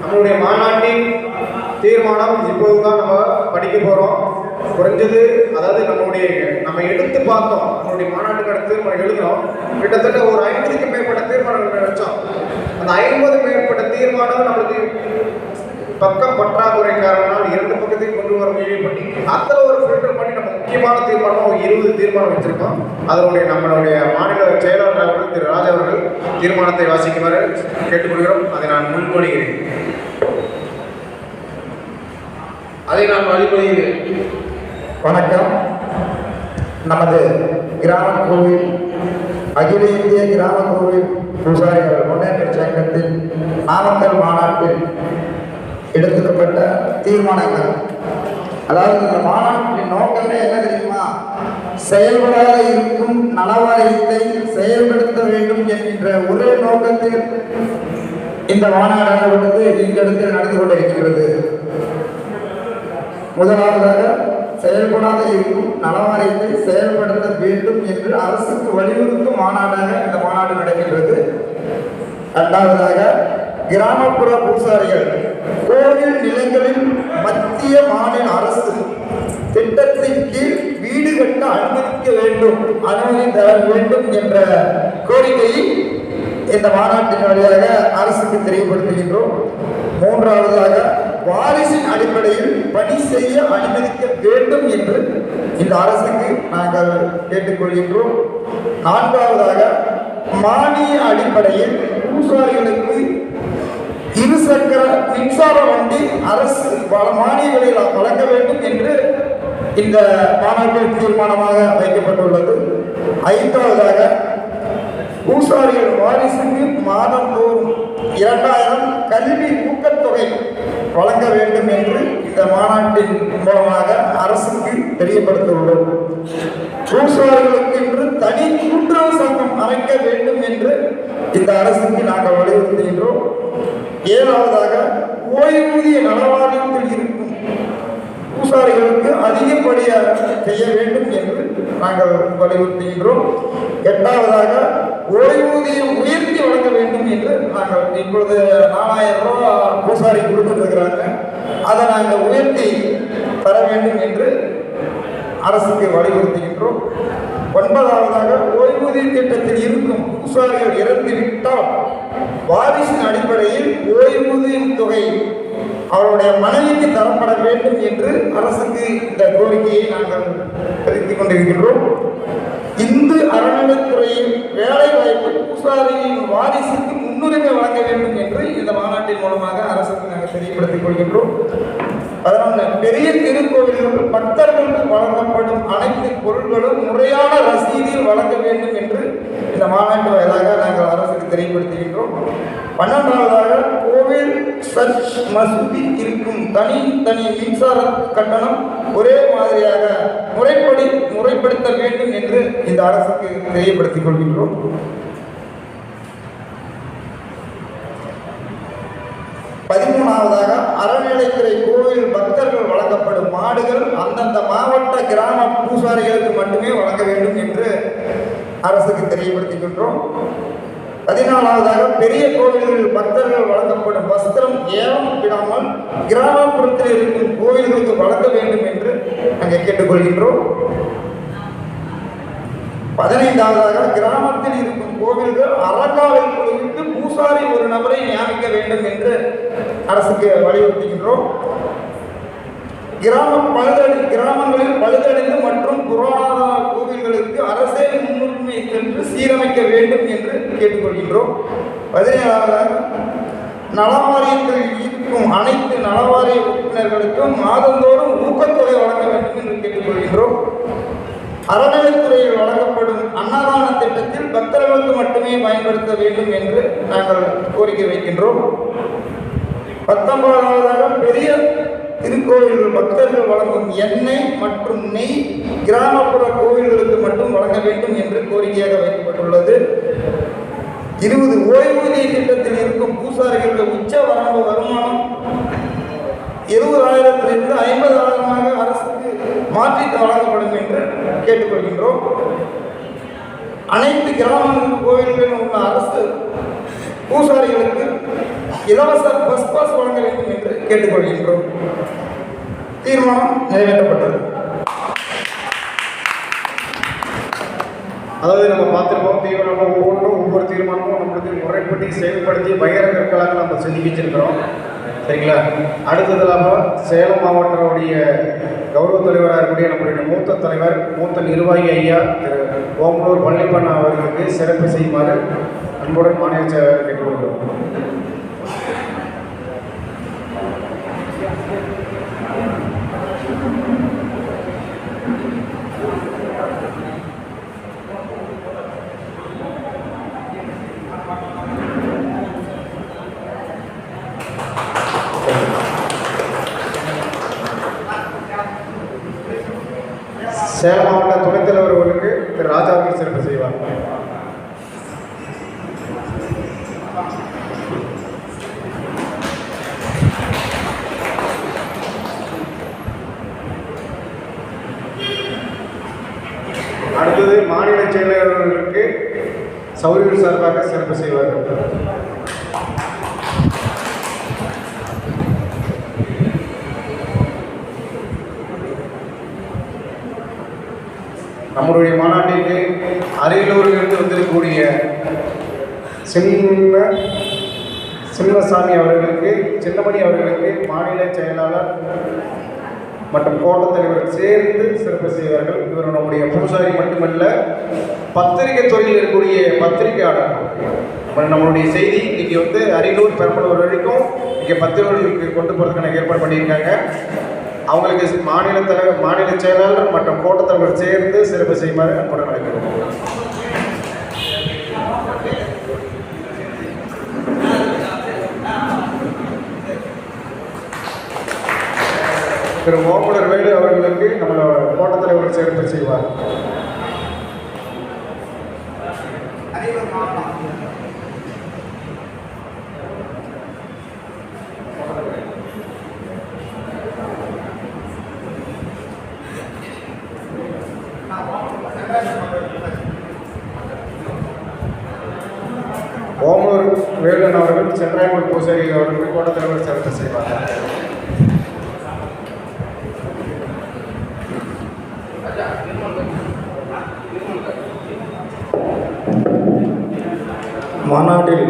நம்மளுடைய மாநாட்டின் தீர்மானம் இப்போது தான் நம்ம படிக்க போகிறோம் குறைஞ்சது அதாவது நம்மளுடைய நம்ம எடுத்து பார்த்தோம். நம்மளுடைய மாநாட்டுக்கு அடுத்து நம்ம எழுதுறோம். கிட்டத்தட்ட ஒரு ஐம்பதுக்கு மேற்பட்ட தீர்மானங்கள் வச்சோம். அந்த ஐம்பது மேற்பட்ட தீர்மானம் நம்மளுக்கு பக்கம் பற்றாக்குறை காரணம் இரண்டு பக்கத்தையும் கொண்டு வர முடியும் பண்ணி அதில் ஒரு ஃபில்டர் பண்ணி நம்ம முக்கியமான தீர்மானம் ஒரு இருபது தீர்மானம் வச்சுருக்கோம். அதனுடைய நம்மளுடைய மாநில செயலாளர் திரு ராஜா அவர்கள் தீர்மானத்தை வாசிக்குமாறு கேட்டுக்கொள்கிறோம். அதை நான் முன்மொழிகிறேன். அதை நான் வழிமொழிகிறேன் வணக்கம். நமது கிராம கோவில் அகில இந்திய கிராம கோவில் பூசாரிகள் முன்னேற்ற சங்கத்தின் நாமக்கல் மாநாட்டில் எடுத்துக்கப்பட்ட தீர்மானங்கள். அதாவது இந்த மாநாட்டின் நோக்கமே என்ன தெரியுமா? செயல்படாத இருக்கும் நலவாரியத்தை செயல்படுத்த வேண்டும் என்கின்ற ஒரே நோக்கத்தில் இந்த மாநாடானது இந்த நடந்து கொண்டிருக்கிறது முதலாவதாக செயல்படாத இருக்கும் நலவாரியத்தை செயல்படுத்த வேண்டும் என்று அரசுக்கு வலியுறுத்தும் மாநாடாக இந்த மாநாடு நடக்கின்றது. இரண்டாவதாக கிராமப்புற பூசாரிகள் கோவில் நிலங்களில் மத்திய மாநில அரசு திட்டத்தின் கீழ் வீடு கட்ட அனுமதிக்க வேண்டும் அனுமதி தர வேண்டும் என்ற கோரிக்கையை இந்த மாநாட்டின் வழியாக அரசுக்கு தெரியப்படுத்துகின்றோம். மூன்றாவதாக வாரிசின் அடிப்படையில் பணி செய்ய அனுமதிக்க வேண்டும் என்று இந்த அரசுக்கு நாங்கள் கேட்டுக்கொள்கின்றோம். நான்காவதாக மானிய அடிப்படையில் பூசாரிகளுக்கு இருசக்கர மின்சார வண்டி அரசு மானிய விலையில் வழங்க வேண்டும் என்று இந்த மாநாட்டில் தீர்மானமாக வைக்கப்பட்டுள்ளது. ஐந்தாவதாக பூசாரிகள் வாரிசுக்கு மாதந்தோறும் இரண்டாயிரம் கல்வி ஊக்கத்தொகை வழங்க வேண்டும் என்று இந்த மாநாட்டின் மூலமாக அரசுக்கு தெரியப்படுத்தியுள்ளோம் பூசாரிகளுக்கு என்று தனி கூட்டுறவு சங்கம் அமைக்க வேண்டும் என்று இந்த அரசுக்கு நாங்கள் வலியுறுத்துகின்றோம். ஏழாவதாக ஓய்வூதிய நலவாரியத்தில் இருக்கும் பூசாரிகளுக்கு அதிக அதிகப்படியாக செய்ய வேண்டும் என்று நாங்கள் வலியுறுத்துகின்றோம். எட்டாவதாக ஓய்வூதியம் உயர்த்தி வழங்க வேண்டும் என்று நாங்கள் இப்பொழுது நாலாயிரம் ரூபா பூசாரி கொடுத்துருக்கிறாங்க. அதை நாங்கள் உயர்த்தி தர வேண்டும் என்று அரசுக்கு வலியுறுத்துகின்றோம். ஒன்பதாவதாக ஓய்வூதிய திட்டத்தில் இருக்கும் பூசாரிகள் இறந்து விட்டால் வாரிசின் அடிப்படையில் ஓய்வூதியம் தொகை அவருடைய மனைவிக்கு தரப்பட வேண்டும் என்று அரசுக்கு இந்த கோரிக்கையை நாங்கள் தெரிவித்துக் கொண்டிருக்கின்றோம். இந்து அறநிலைத்துறையில் பூசாரியின் வாரிசுக்கு முன்னுரிமை வழங்க வேண்டும் என்று இந்த மாநாட்டின் மூலமாக அரசுக்கு நாங்கள் தெரியப்படுத்திக் கொள்கின்றோம். அதனால் பெரிய திருக்கோவில்கள் பக்தர்களுக்கு வழங்கப்படும் அனைத்து பொருட்களும் முறையான ரசீதியில் வழங்க வேண்டும் என்று இந்த மாநாட்டு வாயிலாக நாங்கள் அரசுக்கு தெரியப்படுத்துகின்றோம். பன்னெண்டாவதாக கோவில் சர்ச் மசூதி இருக்கும் தனி தனி மின்சார கட்டணம் ஒரே மாதிரியாக முறைப்படி முறைப்படுத்த வேண்டும் என்று இந்த அரசுக்கு தெரியப்படுத்திக் கொள்கின்றோம். பதிமூணாவதாக அறநிலைத்துறை கோவில் பக்தர்கள் வழங்கப்படும் மாடுகள் அந்தந்த மாவட்ட கிராம பூசாரிகளுக்கு மட்டுமே வழங்க வேண்டும் என்று அரசுக்கு தெரியப்படுத்துகின்றோம் பதினாலாவதாக பெரிய கோவில்களில் பக்தர்கள் வழங்கப்படும் வஸ்திரம் ஏலம் விடாமல் கிராமப்புறத்தில் இருக்கும் கோவில்களுக்கு வழங்க வேண்டும் என்று நாங்கள் கேட்டுக்கொள்கின்றோம். பதினைந்தாவதாக கிராமத்தில் இருக்கும் கோவில்கள் அறங்காவல் குழுவிற்கு பூசாரி ஒரு நபரை நியமிக்க வேண்டும் என்று அரசுக்கு வலியுறுத்துகின்றோம். கிராம பழுதடி கிராமங்களில் பழுதடைந்து மற்றும் புராண கோவில்களுக்கு அரசே முன்னுரிமை சென்று சீரமைக்க வேண்டும் என்று கேட்டுக்கொள்கின்றோம். பதினேழாவதாக நலவாரியத்தில் இருக்கும் அனைத்து நலவாரிய உறுப்பினர்களுக்கும் மாதந்தோறும் ஊக்கத்தொகை வழங்க வேண்டும் என்று கேட்டுக்கொள்கின்றோம். அறநிலைத்துறையில் வழங்கப்படும் அன்னதான திட்டத்தில் பக்தர்களுக்கு மட்டுமே பயன்படுத்த வேண்டும் என்று நாங்கள் கோரிக்கை வைக்கின்றோம். பத்தொன்பதாவதாக பெரிய திருக்கோயில்கள் பக்தர்கள் வழங்கும் எண்ணெய் மற்றும் நெய் கிராமப்புற கோவில்களுக்கு மட்டும் வழங்க வேண்டும் என்று கோரிக்கையாக வைக்கப்பட்டுள்ளது. இருபது ஓய்வூதிய திட்டத்தில் இருக்கும் பூசாரிகளுக்கு உச்ச வரம்பு வருமானம் இருபதாயிரத்திலிருந்து ஐம்பதாயிரமாக அரசுக்கு மாற்றி வழங்கப்படும் என்று கேட்டுக்கொள்கின்றோம். அனைத்து கிராம கோவில்களிலும் உள்ள அரசு பூசாரிகளுக்கு இலவச பஸ் பாஸ் வழங்க வேண்டும் என்று கேட்டுக்கொள்கின்றோம். தீர்மானம் நிறைவேற்றப்பட்டது. அதாவது நம்ம பார்த்துருப்போம் தீவிரமாக ஒவ்வொன்றும் ஒவ்வொரு தீர்மானமும் நம்மளுக்கு முறைப்படி செயல்படுத்தி பயிர நம்ம செஞ்சு வச்சிருக்கிறோம் சரிங்களா? அடுத்தது இல்லாமல் சேலம் மாவட்டத்துடைய கௌரவ தலைவராக இருக்கக்கூடிய நம்மளுடைய மூத்த தலைவர் மூத்த நிர்வாகி ஐயா திரு ஓமலூர் பழனிப்பண்ணா அவர்களுக்கு சிறப்பு செய்யுமாறு அன்புடன் மாநில செயலாளர் கேட்டுக்கொள்கிறோம். சேலம் மாவட்ட துணைத் தலைவர் அவர்களுக்கு திரு ராஜாவுக்கு சிறப்பு செய்வார். அடுத்தது மாநில செயலாளர் அவர்களுக்கு சௌரியர் சார்பாக சிறப்பு செய்வார்கள் நம்மளுடைய மாநாட்டிற்கு அரியலூரிலிருந்து வந்திருக்கக்கூடிய சின்ன சின்னசாமி அவர்களுக்கு சின்னமணி அவர்களுக்கு மாநில செயலாளர் மற்றும் கோட்டத் தலைவர் சேர்ந்து சிறப்பு செய்வார்கள். இவர் நம்முடைய பூசாரி மட்டுமல்ல பத்திரிகை துறையில் இருக்கக்கூடிய பத்திரிகையாளர். நம்மளுடைய செய்தி இன்னைக்கு வந்து அரியலூர் பெரம்பலூர் வரைக்கும் இங்கே பத்திரிகைகளுக்கு கொண்டு போகிறதுக்கான ஏற்பாடு பண்ணியிருக்காங்க. அவங்களுக்கு மாநில தலைவர் மாநில செயலாளர் மற்றும் கோட்டத்தலைவர் சேர்ந்து சிறப்பு செய்யுமாறு அன்புடன் அழைக்கிறோம். திரு ஓமலர் வேலு அவர்களுக்கு நம்மளோட கோட்டத்தலைவர் சிறப்பு செய்வார். ஓமூர் வேலன் அவர்கள் சென்றாயங்குடி பூசாரி அவர்கள் கோட்டத் தலைவர் சிறப்பு செய்வார்கள். மாநாட்டில்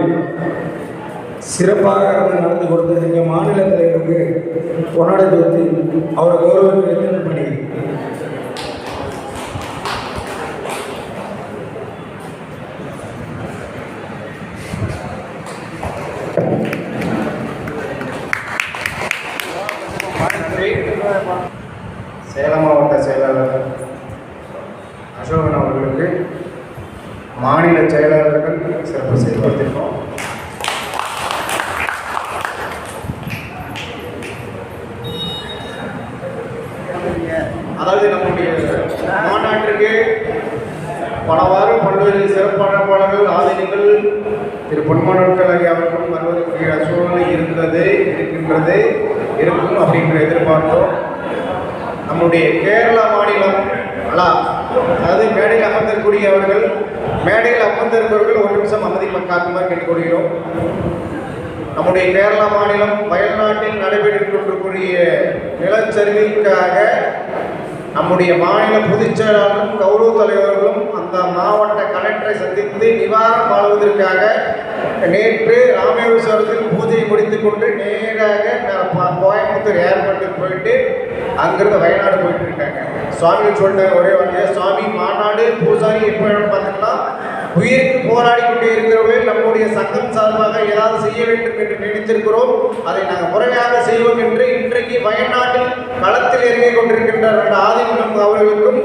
சிறப்பாக நடந்து கொடுத்த எங்கள் மாநில தலைவருக்கு கொண்டாட வைத்து அவரை கௌரவிக்க பண்ணி சேலம் மாவட்ட செயலாளர் அசோகன் அவர்களுக்கு மாநில செயலாளர்கள் சிறப்பு அதாவது நம்முடைய மாநாட்டிற்கு பலவாறு பல்வேறு சிறப்பான பாடல்கள் ஆதினங்கள் திரு பொன்மனோட்கள் ஐயா அவர்களும் வருவதற்குரிய சூழ்நிலை இருந்தது இருக்கின்றது இருக்கும் அப்படின்ற எதிர்பார்ப்போம் நம்முடைய கேரளா மாநிலம் அலா அதாவது மேடையில் அமர்ந்திருக்கக்கூடியவர்கள் மேடையில் அமர்ந்திருப்பவர்கள் ஒரு நிமிஷம் அமைதி காக்குமாறு கேட்டுக்கொள்கிறோம். நம்முடைய கேரளா மாநிலம் வயல்நாட்டில் நடைபெற்றுக் கொண்டிருக்கூடிய நிலச்சரிவிற்காக நம்முடைய மாநில பொதுச் செயலாளரும் கௌரவ தலைவர்களும் அந்த மாவட்ட கலெக்டரை சந்தித்து நிவாரணம் வழங்குவதற்காக நேற்று ராமேஸ்வரத்தில் பூஜை முடித்துக் கொண்டு நேராக கோயம்புத்தூர் ஏர்போர்ட்டுக்கு போயிட்டு அங்கிருந்து வயநாடு போயிட்டு சுவாமி சொன்ன ஒரே வார்த்தையா சுவாமி மாநாடு பூசாரி எப்போ வேணும்னு பார்த்தீங்கன்னா உயிருக்கு போராடி கொண்டே இருக்கிறவர்கள் நம்முடைய சங்கம் சார்பாக ஏதாவது செய்ய வேண்டும் என்று நினைத்திருக்கிறோம். அதை நாங்கள் முறையாக செய்வோம் என்று இன்றைக்கு வயநாட்டில் களத்தில் இறங்கிக் கொண்டிருக்கின்ற ரெண்டு அவர்களுக்கும்